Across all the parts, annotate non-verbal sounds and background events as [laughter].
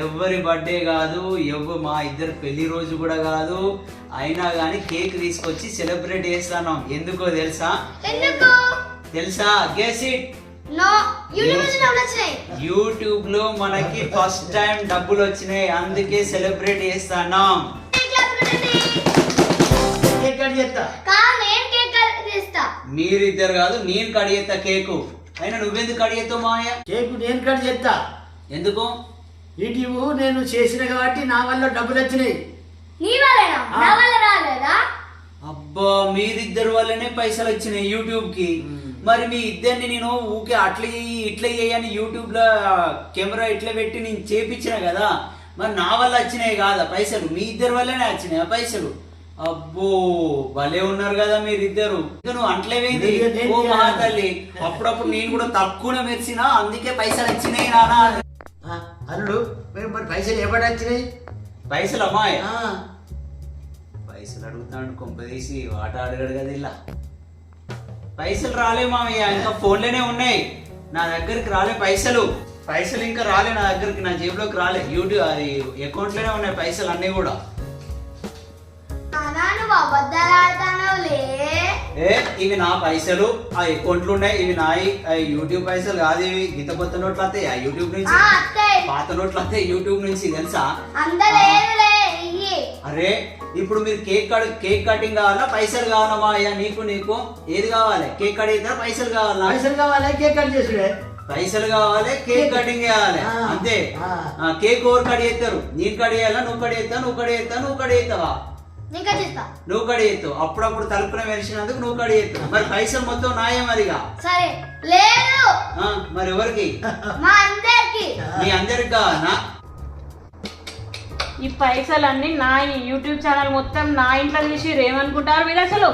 ఎవరి బర్త్డే కాదు ఎవ్వ మా ఇద్దరు పెళ్ళి రోజు కూడా కాదు. అయినా కానీ కేక్ తీసుకొచ్చి సెలబ్రేట్ చేస్తాను ఎందుకో తెలుసా? ఎందుకు? తెలుసా? గెస్ ఇట్ నో యూట్యూబ్లో మనకి ఫస్ట్ టైం డబ్బులు వచ్చినాయి. అందుకే సెలబ్రేట్ చేస్తాను కేక్ కట్ చేస్తా. కాదు నేను కేక్ కట్ చేస్తా. మీరిద్దరు కాదు నేను కడిగేస్తా కేకు అయినా నువ్వెందుకు కడిగేస్తావు మాయ కేక్ నేను కట్ చేస్తా. ఎందుకు? యూట్యూబ్ నేను చేసిన కాబట్టి నా వల్ల డబ్బులు వచ్చినాయి. నీ వల్లేనా? నా వల్ల రాలేదా? అబ్బా మీరిద్దరు వల్లనే పైసలు వచ్చినాయి యూట్యూబ్కి మరి మీ ఇద్దరిని నేను ఊకే అట్లా ఇట్లా చేయని యూట్యూబ్లో కెమెరా ఇట్లా పెట్టి నేను చేపించిన కదా మరి నా వల్ల వచ్చినాయి కాదా పైసలు? మీ ఇద్దరు వల్లనే వచ్చినాయి ఆ పైసలు? అబ్బో భలే ఉన్నారు కదా మీరిద్దరు. నువ్వు అంట్లేవేంది ఓ మహాతల్లి అప్పుడప్పుడు నేను కూడా తక్కువ మెరిసినా అందుకే పైసలు వచ్చినాయి నానా. అల్లుడు మీరు మరి పైసలు వచ్చినాయి? పైసలు అమ్మాయి ఆ, పైసలు అడుగుతాడు కొంపదీసి ఆట అడగడు కదా ఇలా. పైసలు రాలే మామయ్య ఇంకా ఫోన్లోనే ఉన్నాయి. నా దగ్గరికి రాలే పైసలు. పైసలు ఇంకా రాలే నా దగ్గరికి నా జేబులోకి రాలే. యూట్యూబ్ అది అకౌంట్లోనే ఉన్నాయి పైసలు అన్నీ కూడా. అబద్ధాలు ఏ? ఇవి నా పైసలు. ఆ అకౌంట్లు ఉన్నాయి. ఇవి నాయి. ఆ యూట్యూబ్ పైసలు కాదు ఇవి. గీత కొత్త నోట్లు వస్తాయి? ఆ యూట్యూబ్ నుంచి పాత నోట్లు వస్తాయి యూట్యూబ్ నుంచి? తెలుసా? అరే ఇప్పుడు మీరు కేక్ కట్ కేక్ కటింగ్ కావాలా? పైసలు కావాలా మావయ్య నీకు నీకు. ఏది కావాలి? కేక్ కడిగితే పైసలు కావాలా? పైసలు కావాలా? కేక్ కట్ చేసుడే పైసలు కావాలి కేక్ కటింగ్ చేయాలి. అంతే. కేక్ ఓవర్ కట్ చేస్తారు? నేను కడియాలా నువ్వు కడియేస్తా నువ్వు కడియేస్తా నువ్వు కడియేస్తావా నేను కట్ చేస్తా నువ్వు కడియేస్తావు అప్పుడప్పుడు తలుపున మెరిసినందుకు నువ్వు కడియేస్తావు మరి పైసలు మొత్తం నాయే మరిగా సరే లేదు. ఆ, మరి ఎవరికి? మా అందరికి. మీ అందరికి? కావాలా ఈ పైసలన్నీ నా ఈ యూట్యూబ్ ఛానల్ మొత్తం నా ఇంట్లో తీసి ఏమనుకుంటారు వీళ్ళు అసలు?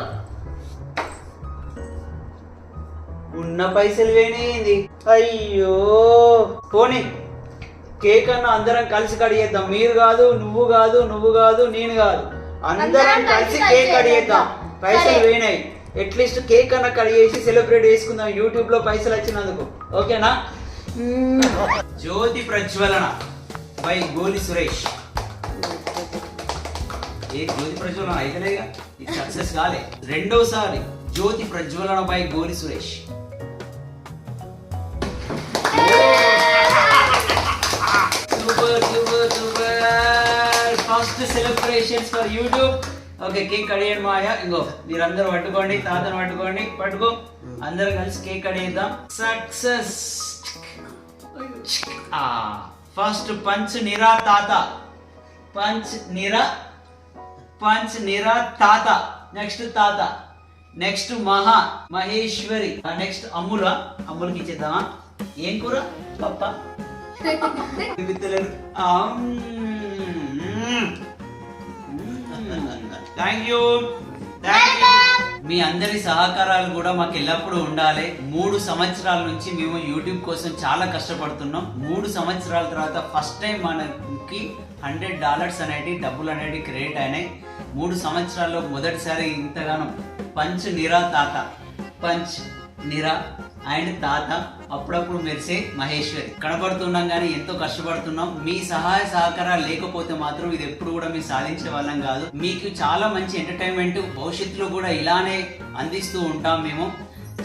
ఉన్న పైసలు వేనేది అయ్యో! పోనీ కేక్ అన్న అందరం కలిసి కడిగేద్దాం. మీరు కాదు నువ్వు కాదు నువ్వు కాదు నేను కాదు. అందరం కలిసి కేక్ కడిగేద్దాం. కడిగేద్దాం. పైసలు. వేనాయి అట్లీస్ట్ కేక్ అన్న కడిగేసి సెలబ్రేట్ చేసుకుందాం. యూట్యూబ్లో పైసలు వచ్చినందుకు. ఓకేనా? జ్యోతి ప్రజ్వలన బై గోలి సురేష్. ఏ జ్యోతి ప్రజ్వలన? అయితేనేగా ఇది సక్సెస్ కాలే. రెండోసారి జ్యోతి ప్రజ్వలన by Goli Suresh. Super first celebrations for YouTube okay cake కడియండి మాయా ఇంకో మీరందరూ పట్టుకోండి తాతను పట్టుకోండి. పట్టుకో. అందరం కలిసి కేక్ కడిగిద్దాం సక్సెస్ ఫస్ట్ పంచ్ నిరా తాత. పంచ్ నిరా పంచ్ నిరా తాత. నెక్స్ట్ తాత. నెక్స్ట్ మహా మహేశ్వరి. నెక్స్ట్ అమ్ముల. అమ్ములకి ఇచ్చేద్దామా? ఏం కూర? పప్ప? [laughs] థ్యాంక్ యూ మీ అందరి సహకారాలు కూడా మాకు ఎల్లప్పుడూ ఉండాలి. మూడు సంవత్సరాల నుంచి మేము యూట్యూబ్ కోసం చాలా కష్టపడుతున్నాం. మూడు సంవత్సరాల తర్వాత ఫస్ట్ టైం మనకి హండ్రెడ్ డాలర్స్ అనేటి డబ్బులు అనేటి క్రియేట్ అయినాయి. మూడు సంవత్సరాల్లో మొదటిసారి ఇంతగానో పంచ్ నిరా తాత. పంచ్ నిరా అండ్ తాత అప్పుడప్పుడు మెరిసే మహేశ్వరి. కనబడుతున్నాం కానీ ఎంతో కష్టపడుతున్నాం. మీ సహాయ సహకారాలు లేకపోతే మాత్రం ఇది ఎప్పుడు కూడా మేము సాధించే వాళ్ళం కాదు. మీకు చాలా మంచి ఎంటర్టైన్మెంట్ భవిష్యత్తులో కూడా ఇలానే అందిస్తూ ఉంటాం మేము.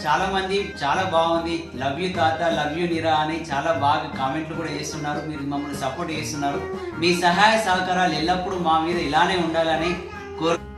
చాలా మంది చాలా బాగుంది. లవ్ యూ తాత లవ్ యూ నిరా అని చాలా బాగా కామెంట్లు కూడా చేస్తున్నారు. మీరు మమ్మల్ని సపోర్ట్ చేస్తున్నారు. మీ సహాయ సహకారాలు ఎల్లప్పుడూ మా మీద ఇలానే ఉండాలని కోరు